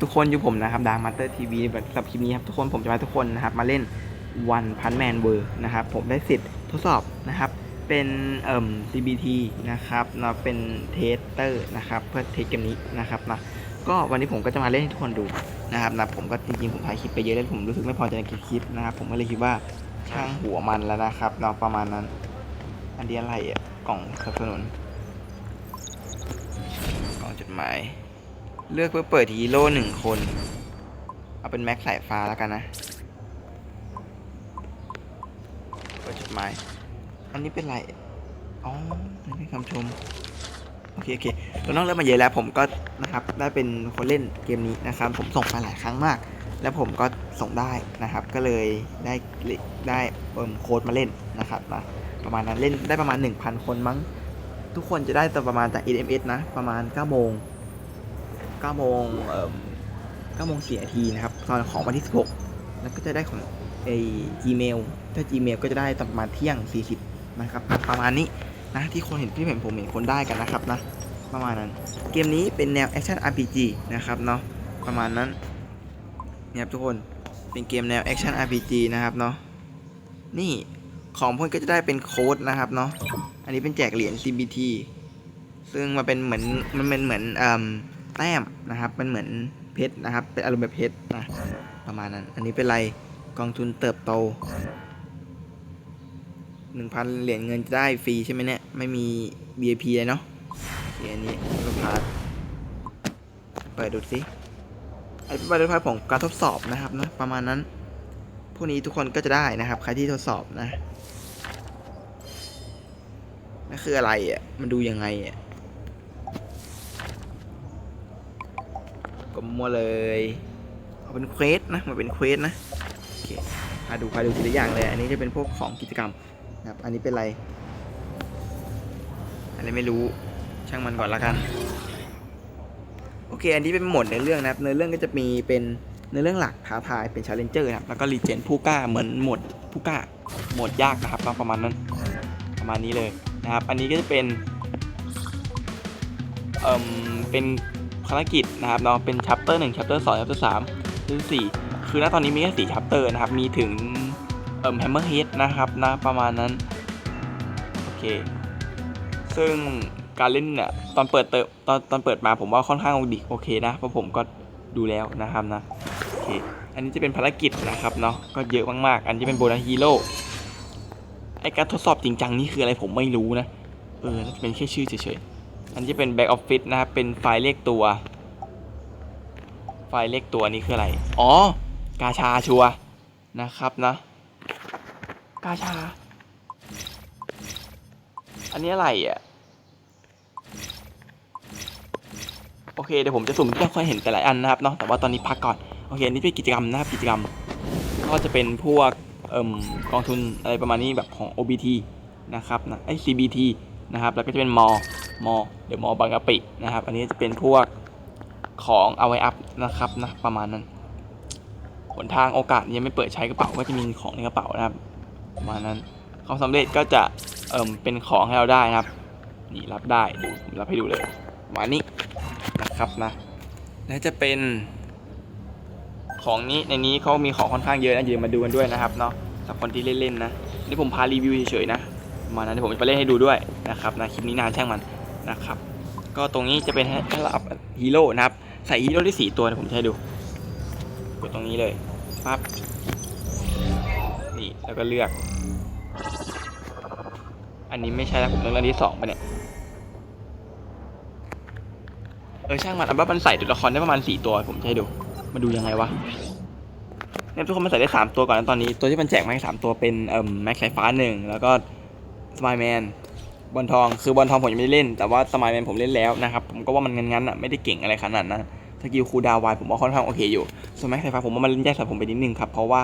ทุกคนอยู่ผมนะครับดาร์มาสเตอร์ทีวีแบบสำหรับคลิปนี้ครับทุกคนผมจะพาทุกคนนะครับมาเล่นวันพันแมนเวอร์นะครับผมได้สิทธิ์ทดสอบนะครับเป็นเอ่ม CBT นะครับเนาะเป็นเทสเตอร์นะครับเพื่อเทสเกมนี้นะครับนะก็วันนี้ผมก็จะมาเล่นให้ทุกคนดูนะครับนะผมก็จริงๆผมถ่ายคลิปไปเยอะแล้วผมรู้สึกไม่พอใจในคลิปนะครับผมก็เลยคิดว่าช่างหัวมันแล้วนะครับเนาะประมาณนั้น อันนี้อะไรอะกล่องสนับสนุนกล่องจดหมาย เลือกเพื่อเปิดฮีโร่หนึ่งคน เอาเป็นแม็กสายฟ้าแล้วกันนะเปิดจดหมายอันนี้เป็นไรอ๋ออันนี้เป็นคำชม โอเค โอเคเราต้องเริ่มมาเยอะแล้ว ผมก็นะครับ ได้เป็นคนเล่นเกมนี้นะครับ ผมส่งไปหลายครั้งมาก แล้วผมก็ส่งได้นะครับ ก็เลยได้ได้เปิมโค้ดมาเล่นนะครับนะประมาณนั้นเล่นได้ประมาณ 1,000 คนมั้ง ทุกคนจะได้ตัวประมาณจาก SMS นะ ประมาณ9โมง 9โมงเอ่อ9โมง4นาทีนะครับตอนของวันที่ 16 แล้วก็จะได้ของไอ้ Gmail ถ้า Gmail ก็จะได้ตอนประมาณเที่ยง 40 นะครับ ประมาณนี้นะที่คนเห็นที่เห็นผมเห็นคนได้กันนะครับนะ ประมาณนั้น เกมนี้เป็นแนว Action RPG นะครับเนาะ ประมาณนั้นนี่ครับทุกคน เป็นเกมแนว Action RPG นะครับเนาะ นี่ของพวกก็จะได้เป็นโค้ดนะครับเนาะ อันนี้เป็นแจกเหรียญ CBT ซึ่งมันเป็นเหมือน มันเป็นเหมือนเอ่ม แต้มนะครับ มันเหมือนเพชรนะครับ เป็นอารมณ์แบบเพชรนะประมาณนั้น อันนี้เป็นไรกองทุนเติบโต1,000เหรียญเงินจะได้ฟรีใช่ไหมเนี่ย ไม่มี VIP เลยเนาะอเคอันนี้ก็พาร์ทเปิดดูสิอันนี้เป็นใบพาร์ทของการทดสอบนะครับนะประมาณนั้น พวกนี้ทุกคนก็จะได้นะครับ ใครที่ทดสอบนะนั่นคืออะไรอะมันดูยังไงอะ ก็มัวเลยเอาเป็นเควสนะมันเป็นเควสนะโอเคพาดูพาดูทีละอย่างเลย อันนี้จะเป็นพวกของกิจกรรมนะครับ อันนี้เป็นอะไรอันนี้ไม่รู้ช่างมันก่อนละกัน โอเค อันนี้เป็นหมดในเรื่องนะครับในเรื่องก็จะมีเป็นในเรื่องหลักท้าทายเป็นชาเลนเจอร์ครับแล้วก็รีเจนผู้กล้าเหมือนหมดผู้กล้าหมดยากนะครับประมาณนั้นประมาณนี้เลยนะครับ อันนี้ก็จะเป็นเอ่มเป็น ภารกิจนะครับเนาะเป็นชัปเตอร์หนึ่งชัปเตอร์สองชัปเตอร์สามชัปเตอร์สี่คือณตอนนี้มีแค่สี่ชัปเตอร์นะครับ มีถึงเอ่มแฮมเมอร์เฮดนะครับนะประมาณนั้น โอเค ซึ่งการเล่นเนี่ยตอนเปิดเติมตอนตอนเปิดมาผมว่าค่อนข้างดีโอเคนะ เพราะผมก็ดูแล้วนะครับนะโอเคอันนี้จะเป็นภารกิจนะครับเนาะก็เยอะมากๆ อันนี้เป็นโบนัสฮีโร่ไอการทดสอบจริงจังนี่คืออะไรผมไม่รู้นะ เออจะเป็นแค่ชื่อเฉยๆ อันนี้จะเป็น back office นะครับ เป็นไฟล์เลขตัว ไฟล์เลขตัวนี้คืออะไร อ๋อ กาชาชัวนะครับนะ กาชา อันนี้อะไรอะ โอเค เดี๋ยวผมจะสุ่มที่ค่อยเห็นแต่ละอันนะครับเนาะ แต่ว่าตอนนี้พักก่อน โอเค อันนี้เป็นกิจกรรมนะครับ กิจกรรม ก็จะเป็นพวกเอ่มกองทุนอะไรประมาณนี้แบบของ OBT นะครับนะไอ้ CBT นะครับ แล้วก็จะเป็นมอ มอเดี๋ยวมอบางกะปินะครับ อันนี้จะเป็นพวกของเอาไว้อัพนะครับนะประมาณนั้นหนทางโอกาสยังไม่เปิดใช้กระเป๋าก็จะมีของในกระเป๋านะครับประมาณนั้นความสำเร็จก็จะเอ่มเป็นของให้เราได้นะครับ นี่รับได้ดูรับให้ดูเลยประมานี้นะครับนะและจะเป็นของนี้ในนี้เขามีของค่อนข้างเยอะนะเดี๋ยวมาดูกันด้วยนะครับเนาะสำหรับคนที่เล่นๆนะนี่ผมพารีวิวเฉยๆนะมานั้นผมจะไปเล่นให้ดูด้วยนะครับนะคลิปนี้นานช่างมัน นะครับ ก็ตรงนี้จะเป็นให้ห้เราอัพฮีโร่นะครับ ใส่ฮีโร่ได้สี่ตัวเดี๋ยวผมให้ดูกดตรงนี้เลยปั๊บนี่แล้วก็เลือก อันนี้ไม่ใช่แล้วผมเลือกอันที่สองไปเนี่ยเออช่างมันเอาว่ามันใส่ตัวละครได้ประมาณสี่ตัวผมให้ดู มาดูยังไงวะเนี่ยทุกคนมันใส่ได้สามตัวก่อนนะตอนนี้ ตัวที่มันแจกมาให้สามตัวเป็นเอ่มแม็กไฟฟ้าหนึ่งแล้วก็สมายแมน บอลทองคือบอลทองผมยังไม่ได้เล่น แต่ว่าสมายแมนผมเล่นแล้วนะครับ ผมก็ว่ามันงั้นๆอะไม่ได้เก่งอะไรขนาดนั้นสกิลคูดาวน์ไวผมว่าค่อนข้างโอเคอยู่ ส่วนแม็กไฟฟ้าผมว่ามันเล่นยากสำหรับผมไปนิดนึงครับเพราะว่า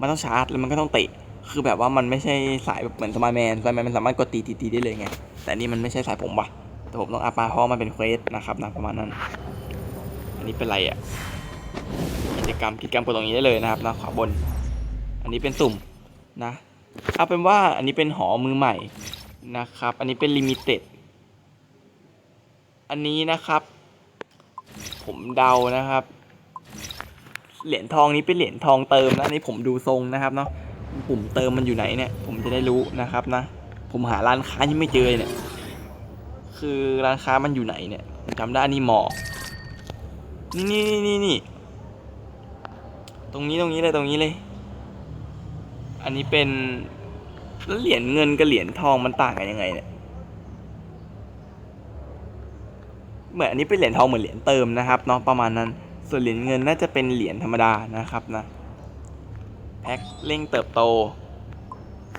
มันต้องชาร์จแล้วมันก็ต้องเตะคือแบบว่ามันไม่ใช่สายแบบเหมือนสมายแมนสมายแมนมันสามารถกดตีตีๆๆได้เลยไง แต่นี่มันไม่ใช่สายผมว่ะแต่ผมต้องอัพมาเพราะมันเป็นเควสนะครับนะประมาณนั้น อันนี้เป็นไรอะกิจกรรมกิจกรรมกดตรงนี้ได้เลยนะครับนะขวาบน อันนี้เป็นสุ่มนะเอาเป็นว่าอันนี้เป็นหอมือใหม่ นะครับ อันนี้เป็นลิมิเต็ด อันนี้นะครับ ผมเดานะครับ เหรียญทองนี้เป็นเหรียญทองเติมนะอันนี่ผมดูทรงนะครับเนาะ ปุ่มเติมมันอยู่ไหนเนี่ย ผมจะได้รู้นะครับนะ ผมหาร้านค้ายังไม่เจอเนี่ย คือร้านค้ามันอยู่ไหนเนี่ยผมจำได้อันนี่หมอนี่นี่นี่นี่นี่ตรงนี้ตรงนี้เลยตรงนี้เลย อันนี้เป็น แล้วเหรียญเงินกับเหรียญทองมันต่างกันยังไงเนี่ยเหมือนอันนี้เป็นเหรียญทองเหมือนเหรียญเติมนะครับเนาะประมาณนั้น ส่วนเหรียญเงินน่าจะเป็นเหรียญธรรมดานะครับนะแพ็คเร่งเติบโต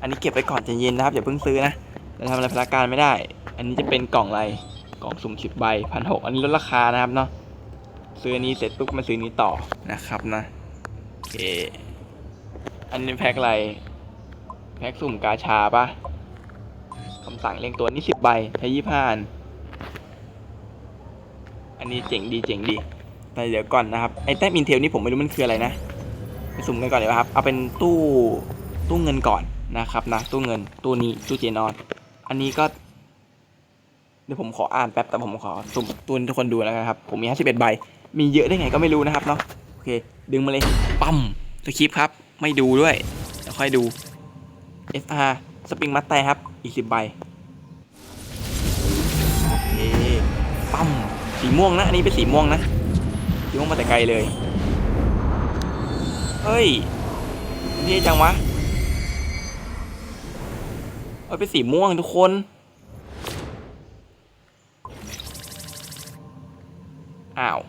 อันนี้เก็บไว้ก่อนใจเย็นนะครับอย่าเพิ่งซื้อนะเราทำอะไรพนักการไม่ได้ อันนี้จะเป็นกล่องอะไรกล่องสุ่มสิบใบพันหกอันนี้ลดราคานะครับเนาะซื้ออันนี้เสร็จปุ๊บมาซื้ออนนี้ต่อนะครับนะโอเคอันนี้แพ็คอะไร แพ็คสุ่มกาชาปะคำสั่งเร่งตัวนี่สิบใบใช้ยี่ห้าอัน อันนี้เจ๋งดีเจ๋งดี แต่เดี๋ยวก่อนนะครับ ไอ้แต้มอินเทลนี่ผมไม่รู้มันคืออะไรนะ ไปสุ่มกันก่อนเดี๋ยครับ เอาเป็นตู้ตู้เงินก่อนนะครับนะ ตู้เงินตู้นี้ตู้เจนอน อันนี้ก็ เดี๋ยวผมขออ่านแป๊บแต่ผมขอสุ่มตัวนี้ทุกคนดูแล้วกันครับ ผมมี51ใบ มีเยอะได้ไงก็ไม่รู้นะครับเนาะ โอเค ดึงมาเลย ปั๊มสคริปครับ ไม่ดูด้วยเดี๋ยวค่อยดู SR สปริงมัดแต่ครับอีก10ใบโอเคปั๊มสีม่วงนะ อันนี้เป็นสีม่วงนะสีม่วงมาแต่ไกลเลย เฮ้ยเท่จังวะเอ้ยเป็นสีม่วงทุกคน อ้าว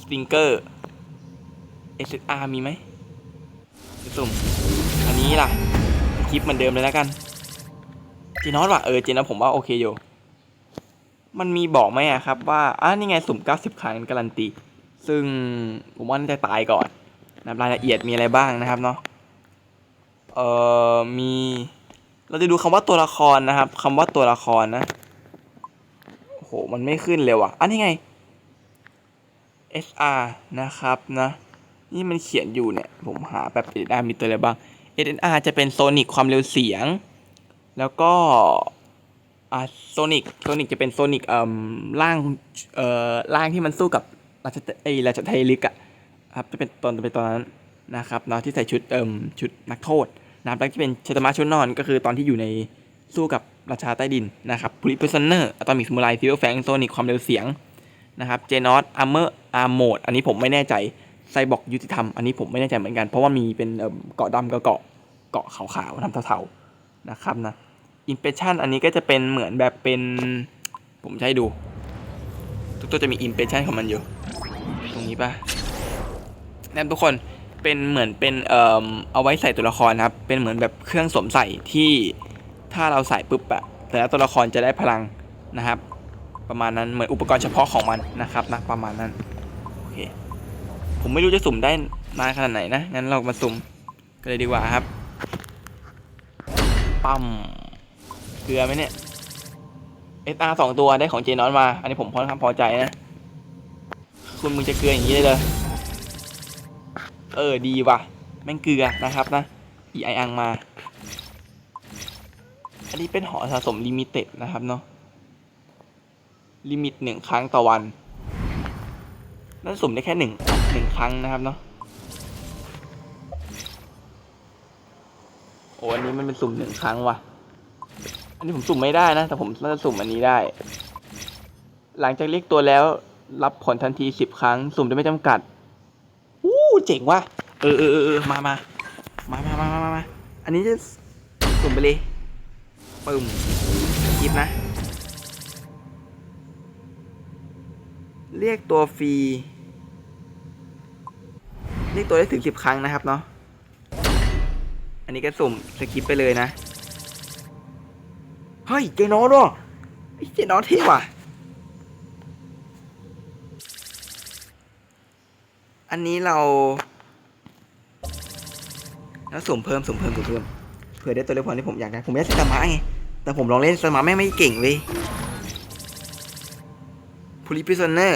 สติงเกอร์ SSR มีไหมไปสุ่ม อันนี้ล่ะ คลิปเหมือนเดิมเลยแล้วกันเจนอสว่ะเออเจนอสผมว่าโอเคอยู่มันมีบอกไหมอะครับว่าอ่านี่ไงสุ่ม 90 ครั้งการันตี ซึ่งผมว่าน่าจะตายก่อนนะรายละเอียดมีอะไรบ้างนะครับเนาะเอ่อมีเราจะดูคำว่าตัวละครนะครับคำว่าตัวละครนะโอ้โหมันไม่ขึ้นเลยว่ะอันนี้ไง SR นะครับนะนี่มันเขียนอยู่เนี่ย ผมหาแบบ SR มีตัวอะไรบ้าง SNR จะเป็นโซนิกความเร็วเสียง แล้วก็อ่าโซนิกโซนิกจะเป็นโซนิกเอ่อร่างเอ่อร่างที่มันสู้กับราชไอราชไทลิกอะครับจะเป็นตอนเป็นตอนนั้นนะครับเนาะที่ใส่ชุดเอ่มชุดนักโทษนะครับแล้วที่เป็นชตมาชุดนอนก็คือตอนที่อยู่ในสู้กับราชาใต้ดินนะครับพลิปเซนเนอร์อะตอมิกสมูไรซิลแฟงโซนิกความเร็วเสียงนะครับเจนอสอาร์เมอร์อาร์โมดอันนี้ผมไม่แน่ใจ ไซบอกยุติธรรม อันนี้ผมไม่แน่ใจเหมือนกัน เพราะว่ามีเป็นเกาะดำกับเกาะเกาะขาวๆทำเทาๆนะครับนะอิมเพรสชันอันนี้ก็จะเป็นเหมือนแบบเป็นผมให้ดู ทุกตัวจะมีอิมเพรสชันของมันอยู่ ตรงนี้ปะนะทุกคนเป็นเหมือนเป็นเอ่อเอาไว้ใส่ตัวละครนะครับ เป็นเหมือนแบบเครื่องสวมใส่ที่ถ้าเราใส่ปุ๊บอะแต่ละตัวละครจะได้พลังนะครับ ประมาณนั้นเหมือนอุปกรณ์เฉพาะของมันนะครับนะประมาณนั้นโอเค ผมไม่รู้จะสุ่มได้นานขนาดไหนนะ งั้นเรามาสุ่มกันเลยดีกว่าครับ ปั๊ม เกลือไหมเนี่ย SR สองตัวได้ของเจนอนมา อันนี้ผมค่อนข้างพอใจนะ คุณมึงจะเกลืออย่างนี้ได้เลย เออ ดีว่ะ แม่งเกลือนะครับนะ EI อังมา อันนี้เป็นหอสะสมลิมิเต็ดนะครับเนาะ ลิมิตหนึ่งครั้งต่อวัน น่าสุ่มได้แค่หนึ่งหนึ่งครั้งนะครับเนาะโอ้อันนี้มันเป็นสุ่มหนึ่งครั้งว่ะ อันนี้ผมสุ่มไม่ได้นะ แต่ผมน่าจะสุ่มอันนี้ได้ หลังจากเรียกตัวแล้ว รับผลทันทีสิบครั้ง สุ่มได้ไม่จำกัดอู้เจ๋งว่ะเออเออเออเออมามามามามามามาอันนี้จะสุ่มไปเลยปึ้มคลิปนะ เรียกตัวฟรีเรียกตัวได้ถึงสิบครั้งนะครับเนาะอันนี้ก็สุ่มสกิปไปเลยนะเฮ้ยเจนอสว่ะไอ้เจนอสเท่ว่ะอันนี้เราแล้วสุ่มเพิ่มสุ่มเพิ่มสุ่มเพิ่มเผื่อได้ตัวเล็กพอที่ผมอยากได้ผมอยากได้สมาร์ไงแต่ผมลองเล่นสมาร์แม่งไม่เก่งเว้ย ลิพิซันเน่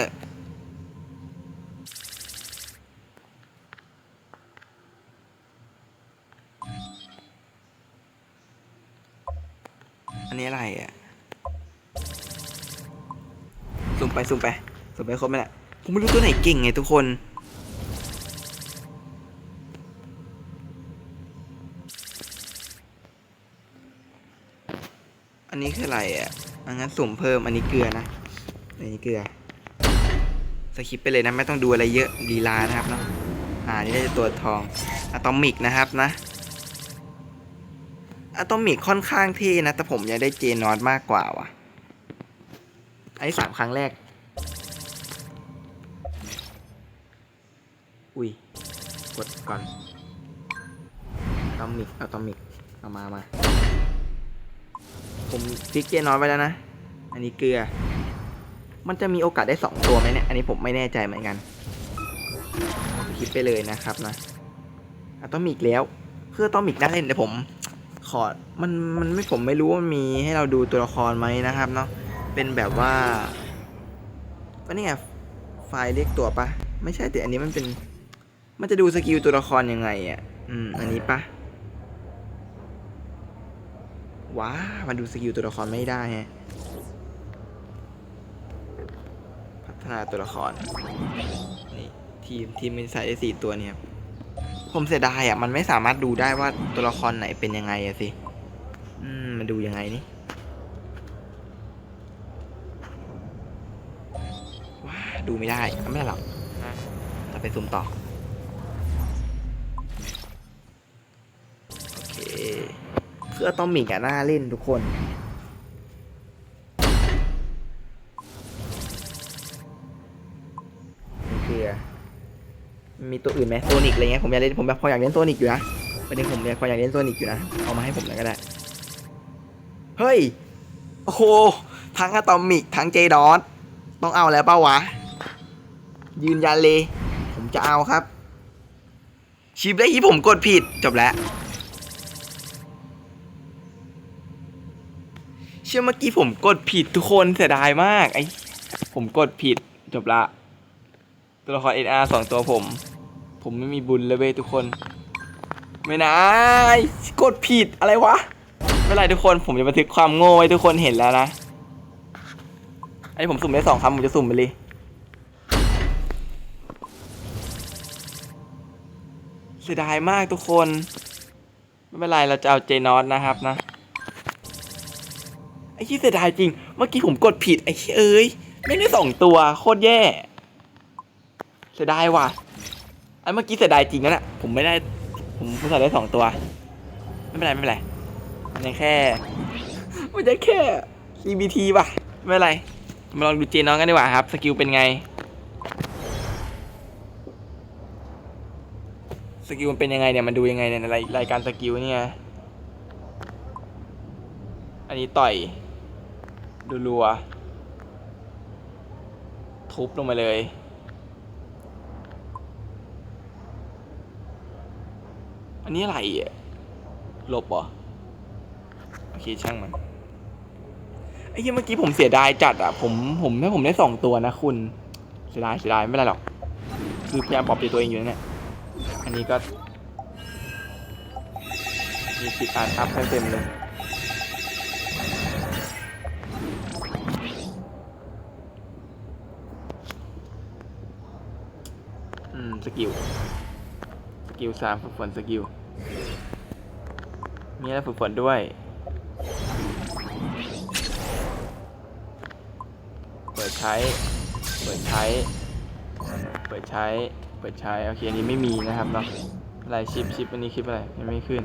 อันนี้อะไรอะสุ่มไปสุ่มไปสุ่มไปครบไหมล่ะผมไม่รู้ตัวไหนเก่งไงทุกคนอันนี้คืออะไรอะงั้นสุ่มเพิ่ม อันนี้เกลือนะ อันนี้เกลือสคิปไปเลยนะไม่ต้องดูอะไรเยอะลีลานะครับเนาะอ่านี่ได้ตัวทองอะตอมิกนะครับนะอะตอมิกค่อนข้างเท่นะ แต่ผมยังได้เจนอตมากกว่าว่ะอันนี้สามครั้งแรก อุ้ย กดก่อนอะตอมิกอะตอมิกเอามามา ผมฟิกเจน้อยไปแล้วนะ อันนี้เกลือ มันจะมีโอกาสได้สองตัวไหมเนี่ย อันนี้ผมไม่แน่ใจเหมือนกัน คิดไปเลยนะครับนะอะตอมิกแล้ว เพื่ออะตอมิกน่าเล่นเดี๋ยวผม ขอ มัน มันไม่ผมไม่รู้ว่ามีให้เราดูตัวละครไหมนะครับเนาะ เป็นแบบว่าว่านี่ไงไฟล์เรียกตัวปะไม่ใช่แต่อันนี้มันเป็น มันจะดูสกิลตัวละครยังไงอะ อืม อันนี้ปะว้ามันดูสกิลตัวละครไม่ได้ฮะ พัฒ นาตัวละคร นี่ทีมทีมมันใส่ได้สี่ตัวเนี่ยผมเสียดายอะ มันไม่สามารถดูได้ว่าตัวละครไหนเป็นยังไงอะสิ อืม มันดูยังไงนี่ ว้า ดูไม่ได้ ไม่เป็นไรหรอกเราไปซูมต่อ โอเค คืออะตอมิกอะน่าเล่นทุกคน มีตัวอื่นไหมโซนิกอะไรเงี้ยผมอยากเล่นผมแบบพออยากเล่นโซนิกอยู่นะประเด็นผมอยากพออยากเล่นโซนิกอยู่นะเอามาให้ผมหน่อยก็ได้เฮ้ยโอ้โหทั้งอะตอมิกทั้งเจดอสต้องเอาแล้วเปล่าวะ ยืนยันเลย ผมจะเอาครับ ชิปได้ที่ผมกดผิดจบแล้วเชื่อเมื่อกี้ผมกดผิดทุกคนเสียดายมากไอ้ผมกดผิดจบละ ตัวละคร NR สองตัวผม ผมไม่มีบุญเลยเว้ยทุกคน ไม่นะกดผิดอะไรวะ ไม่เป็นไรทุกคน ผมจะบันทึกความโง่ไว้ทุกคนเห็นแล้วนะไอ้ผมสุ่มได้สองคำผมจะสุ่มไปเลยเสียดายมากทุกคน ไม่เป็นไรเราจะเอาเจนอสนะครับนะ ไอ้ที่เสียดายจริง เมื่อกี้ผมกดผิดไอ้เอ้ย ไม่ได้สองตัวโคตรแย่ เสียดายว่ะ ไอ้เมื่อกี้เสียดายจริงนะเนี่ยผมไม่ได้ ผมผมใส่ได้สองตัว ไม่เป็นไรไม่เป็นไรมันยังแค่ มันจะแค่ CBT ป่ะ ไม่เป็นไร มาลองดูเจน้องกันดีกว่าครับ สกิลเป็นไง สกิลมันเป็นยังไงเนี่ย มันดูยังไงเนี่ยในรายรายการสกิลเนี่ย อันนี้ต่อย ดูรัว ทุบลงมาเลย อันนี้อะไรอะหลบเหรอโอเคช่างมันไอ้เหี้ยเมื่อกี้ผมเสียดายจัดอะผมผมถ้าผมได้สองตัวนะคุณเสียดายเสียดายไม่เป็นไรหรอก คือพยายามปลอบใจตัวเองอยู่นั่นแหละอันนี้ก็มีปิดอ่านอัพเต็มเลยอืมสกิล กิลสามฝึกฝนสกิล มีอะไรฝึกฝนด้วย เปิดใช้ เปิดใช้ เปิดใช้ เปิดใช้ โอเค อันนี้ไม่มีนะครับเนาะอะไรชิปชิปอันนี้คลิปอะไรยังไม่ขึ้น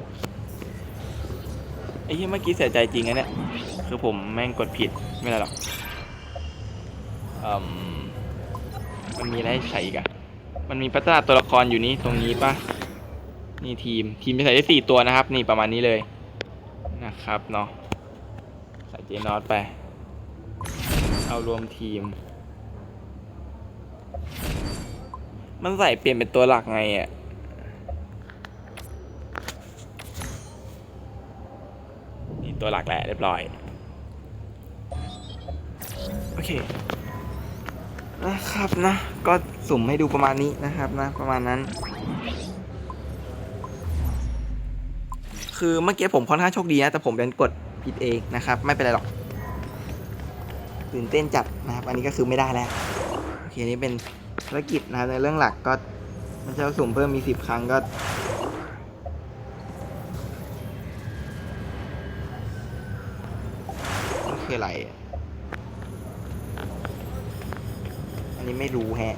ไอ้ที่เมื่อกี้เสียใจจริงอะเนี่ย คือผมแม่งกดผิด ไม่เป็นไรหรอกอืมมันมีอะไรให้ใช้อีกอะมันมีพัฒนาตัวละครอยู่นี่ตรงนี้ปะ นี่ทีมทีมจะใส่ได้สี่ตัวนะครับ นี่ประมาณนี้เลยนะครับเนาะใส่เจนอตไป เอารวมทีม มันใส่เปลี่ยนเป็นตัวหลักไงอะ่ะนี่ตัวหลักแหละเรียบร้อย โอเคนะครับนะ ก็สุ่มให้ดูประมาณนี้นะครับนะ ประมาณนั้น คือเมื่อกี้ผมค่อนข้างโชคดีนะแต่ผมดันกดผิดเองนะครับ ไม่เป็นไรหรอกตื่นเต้นจัดนะครับ อันนี้ก็คือไม่ได้แล้วโอเคนี่เป็นภารกิจนะครับในเรื่องหลักก็มันจะสุ่มเพิ่มมีสิบครั้งก็กคืออะไรอันนี้ไม่รู้แฮะ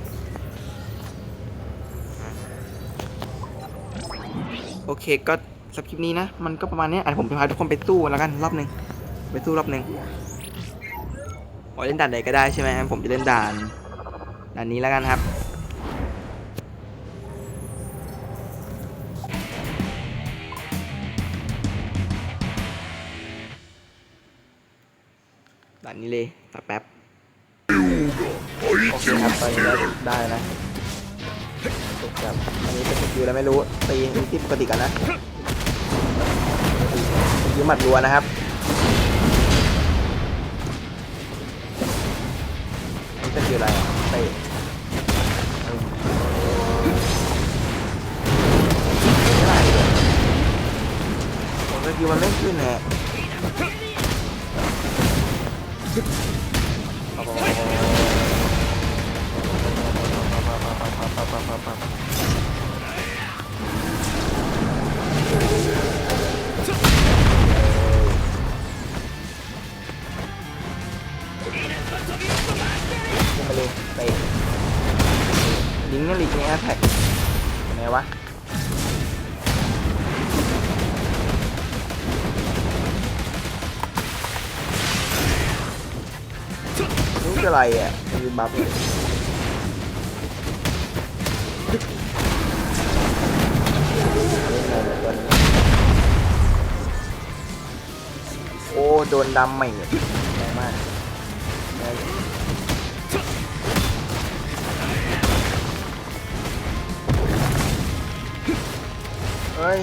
โอเคก็ สับคลิปนี้นะ มันก็ประมาณนี้อะผมจะพาทุกคนไปสู้แล้วกันรอบหนึ่งไปสู้รอบหนึ่งขอเล่นด่านใดก็ได้ใช่ไหมผมจะเล่นด่านด่านนี้แล้วกันครับด่านนี้เลยแป๊บโอเคครับตอนนี้ได้นะจบครับอันนี้เป็นสกิลแล้วไม่รู้ตีที่ปกติกันนะ สกิลหมัดรัวนะครับนี่เป็นสกิลอะไรเตะไม่ได้เลยผมสกิลมันไม่ขึ้นแฮะ ก์นี่ลิงก์นี่แท็กยังไงวะนี่คือะไรอะยืนบัฟเลยโอ้ โดนดำใหม่เนี่ยแรงมาก อ้ย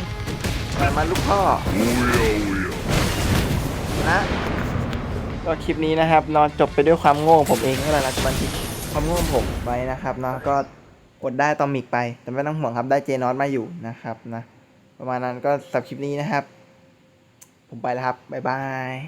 มามาลูกพ่อนะก็คลิปนี้นะครับนอนจบไปด้วยความโง่ผมเองก็แล้วนะบันทึกความโง่ผมไปนะครับเนาะก็อดได้ตอมิกไป แต่ไม่ต้องห่วงครับได้เจนอสมาอยู่นะครับนะประมาณนั้นก็สำหรับคลิปนี้นะครับ ผมไปแล้วครับ บ๊ายบาย